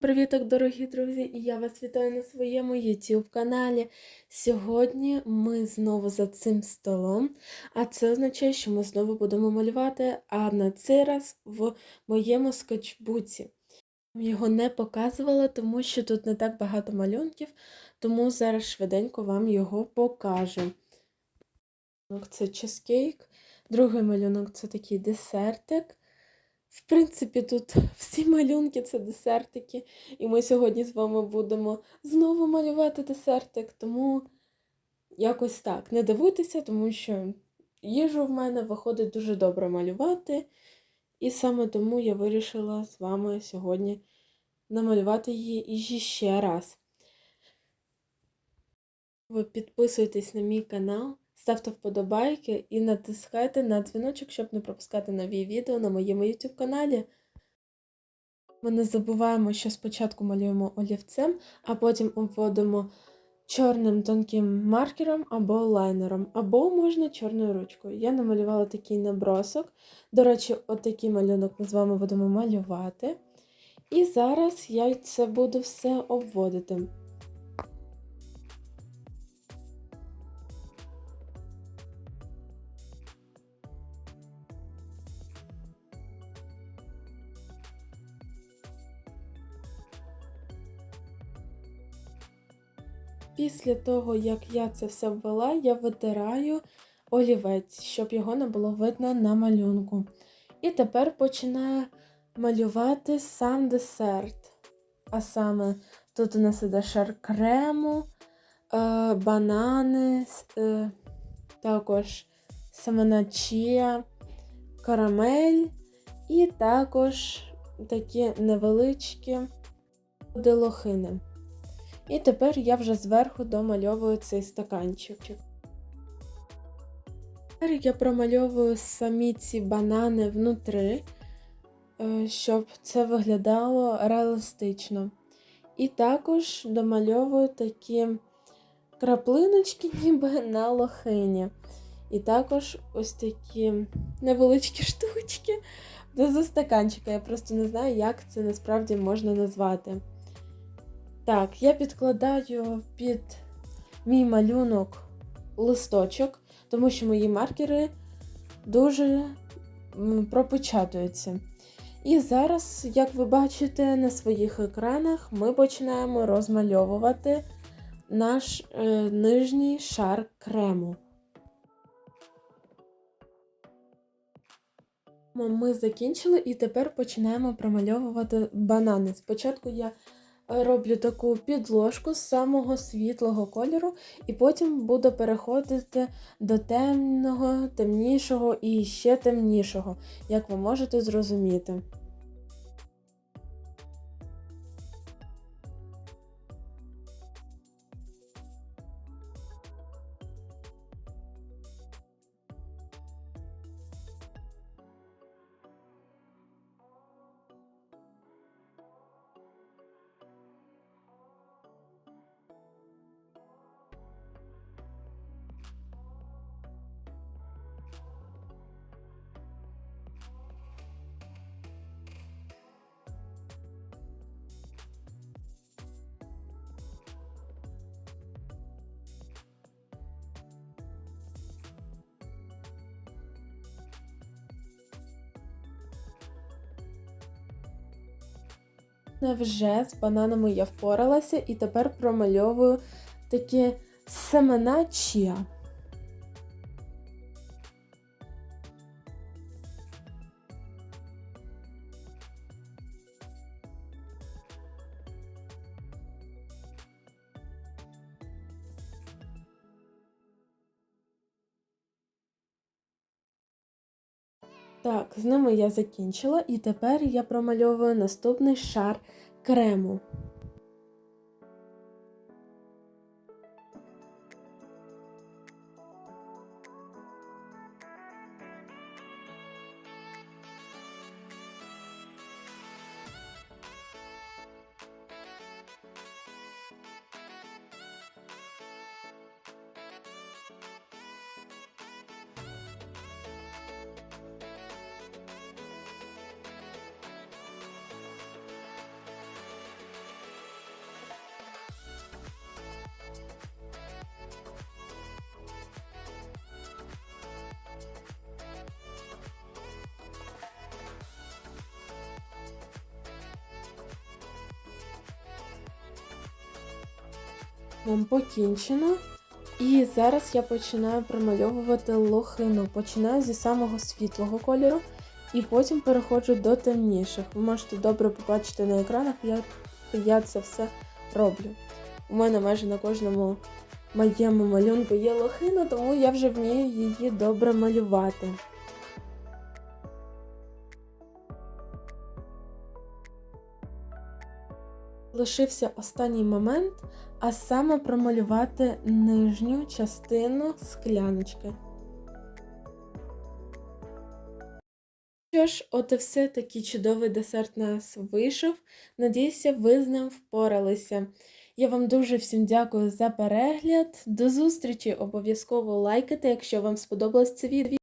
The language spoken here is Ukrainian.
Привіток, дорогі друзі! І я вас вітаю на своєму YouTube каналі. Сьогодні ми знову за цим столом, а це означає, що ми знову будемо малювати, а на цей раз в моєму скетчбуці. Його не показувала, тому що тут не так багато малюнків, тому зараз швиденько вам його покажу. Це чизкейк, другий малюнок це такий десертик. В принципі, тут всі малюнки це десертики, і ми сьогодні з вами будемо знову малювати десертик, тому якось так. Не дивуйтеся, тому що їжу в мене виходить дуже добре малювати, і саме тому я вирішила з вами сьогодні намалювати її ще раз. Ви підписуйтесь на мій канал. Ставте вподобайки і натискайте на дзвіночок, щоб не пропускати нові відео на моєму YouTube каналі. Ми не забуваємо, що спочатку малюємо олівцем, а потім обводимо чорним тонким маркером або лайнером, або можна чорною ручкою. Я намалювала такий набросок. До речі, отакий малюнок ми з вами будемо малювати. І зараз я це буду все обводити. Після того, як я це все ввела, я витираю олівець, щоб його не було видно на малюнку. І тепер починаю малювати сам десерт. А саме тут у нас іде шар крему, е, банани, е, також семена чія, карамель і також такі невеличкі делохини. І тепер я вже зверху домальовую цей стаканчик. Тепер я промальовую самі ці банани внутри, е, щоб це виглядало реалістично. І також домальовую такі краплиночки, ніби на лохині. І також ось такі невеличкі штучки до стаканчика. Я просто не знаю, як це насправді можна назвати. Так, я підкладаю під мій малюнок листочок, тому що мої маркери дуже пропечатуються. І зараз, як ви бачите на своїх екранах, ми починаємо розмальовувати наш е, нижній шар крему. Ми закінчили і тепер починаємо промальовувати банани. Спочатку я роблю таку підложку з самого світлого кольору, і потім буду переходити до темного, темнішого і ще темнішого, як ви можете зрозуміти. Вже з бананами я впоралася і тепер промальовую такі семена чія. Так, з ними я закінчила, і тепер я промальовую наступний шар крему. Покінчено. І зараз я починаю промальовувати лохину. Починаю зі самого світлого кольору і потім переходжу до темніших. Ви можете добре побачити на екранах, як я це все роблю. У мене майже на кожному моєму малюнку є лохина, тому я вже вмію її добре малювати. Лишився останній момент, а саме промалювати нижню частину скляночки. Що ж, от і все такий чудовий десерт у нас вийшов. Надіюся, ви з ним впоралися. Я вам дуже всім дякую за перегляд. До зустрічі! Обов'язково лайкайте, якщо вам сподобалось це відео.